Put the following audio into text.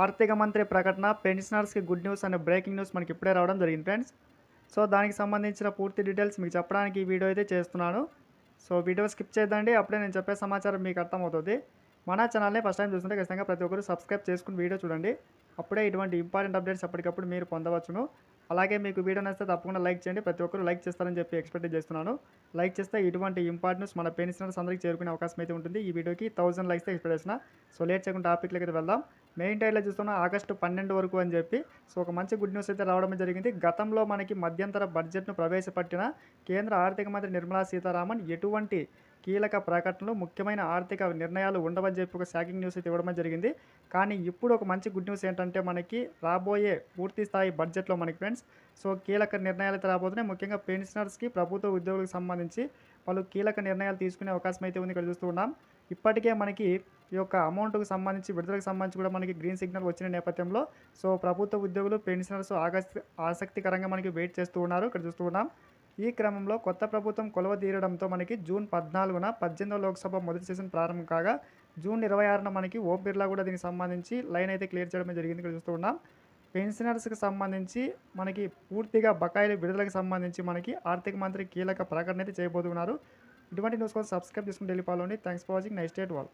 ఆర్థిక మంత్రి ప్రకటన పెన్షనర్స్కి గుడ్ న్యూస్ అనే బ్రేకింగ్ న్యూస్ మనకి ఇప్పుడే రావడం జరిగింది ఫ్రెండ్స్. సో దానికి సంబంధించిన పూర్తి డీటెయిల్స్ మీకు చెప్పడానికి ఈ వీడియో అయితే చేస్తున్నాను. సో వీడియో స్కిప్ చేద్దండి అప్పుడే నేను చెప్పే సమాచారం మీకు అర్థమవుతుంది. మన ఛానల్ని ఫస్ట్ టైం చూస్తుంటే ఖచ్చితంగా ప్రతి ఒక్కరు సబ్స్క్రైబ్ చేసుకుని వీడియో చూడండి. అప్పుడే ఇటువంటి ఇంపార్టెంట్ అప్డేట్స్ ఎప్పటికప్పుడు మీరు పొందవచ్చును. అలాగే మీకు వీడియో నచ్చితే తప్పకుండా లైక్ చేయండి. ప్రతి ఒక్కరు లైక్ చేస్తారని చెప్పి ఎక్స్పెక్ట్ చేస్తున్నాను. లైక్ చేస్తే ఇటువంటి ఇంపార్టెన్స్ మన పెన్షనర్స్ అందరికీ చేరుకునే అవకాశం అయితే ఉంటుంది. ఈ వీడియోకి థౌసండ్ లైక్స్ ఎక్స్పెక్ట్ చేసిన. సో లేట్ చేయకుండా టాపిక్లకి వెళ్దాం. మెయిన్ టైట్లో చూస్తున్న ఆగస్టు పన్నెండు వరకు అని చెప్పి. సో ఒక మంచి గుడ్ న్యూస్ అయితే రావడం జరిగింది. గతంలో మనకి మధ్యంతర బడ్జెట్ను ప్రవేశపెట్టిన కేంద్ర ఆర్థిక మంత్రి నిర్మలా సీతారామన్ ఎటువంటి కీలక ప్రకటనలు ముఖ్యమైన ఆర్థిక నిర్ణయాలు ఉండవని చెప్పి ఒక షాకింగ్ న్యూస్ అయితే ఇవ్వడం జరిగింది. కానీ ఇప్పుడు ఒక మంచి గుడ్ న్యూస్ ఏంటంటే మనకి రాబోయే పూర్తి స్థాయి బడ్జెట్లో మనకి ఫ్రెండ్స్ సో కీలక నిర్ణయాలు అయితే రాబోతున్నాయి. ముఖ్యంగా పెన్షనర్స్కి ప్రభుత్వ ఉద్యోగులకు సంబంధించి పలు కీలక నిర్ణయాలు తీసుకునే అవకాశం అయితే ఉంది ఇక్కడ చూస్తూ ఉన్నాం. ఇప్పటికే మనకి ఈ యొక్క అమౌంట్కి సంబంధించి విడుదలకు సంబంధించి కూడా మనకి గ్రీన్ సిగ్నల్ వచ్చిన నేపథ్యంలో సో ప్రభుత్వ ఉద్యోగులు పెన్షనర్స్ ఆగస్తి ఆసక్తికరంగా మనకి వెయిట్ చేస్తూ ఉన్నారు. ఇక్కడ చూస్తూ ఉన్నాం. ఈ క్రమంలో కొత్త ప్రభుత్వం కొలవ తీరడంతో మనకి జూన్ పద్నాలుగున పద్దెనిమిదో లోక్సభ మొదటి సెషన్ ప్రారంభం కాగా జూన్ ఇరవై ఆరున మనకి ఓం బిర్లా కూడా దీనికి సంబంధించి లైన్ అయితే క్లియర్ చేయడం జరిగింది ఇక్కడ చూస్తూ ఉన్నాం. పెన్షనర్స్కి సంబంధించి మనకి పూర్తిగా బకాయిల విడుదలకు సంబంధించి మనకి ఆర్థిక మంత్రి కీలక ప్రకటన అయితే చేయబోతున్నారు. ఇటువంటి న్యూస్ కోసం సబ్స్క్రైబ్ చేసుకుని వెళ్ళిపోవాలండి thanks for watching next date వాళ్ళు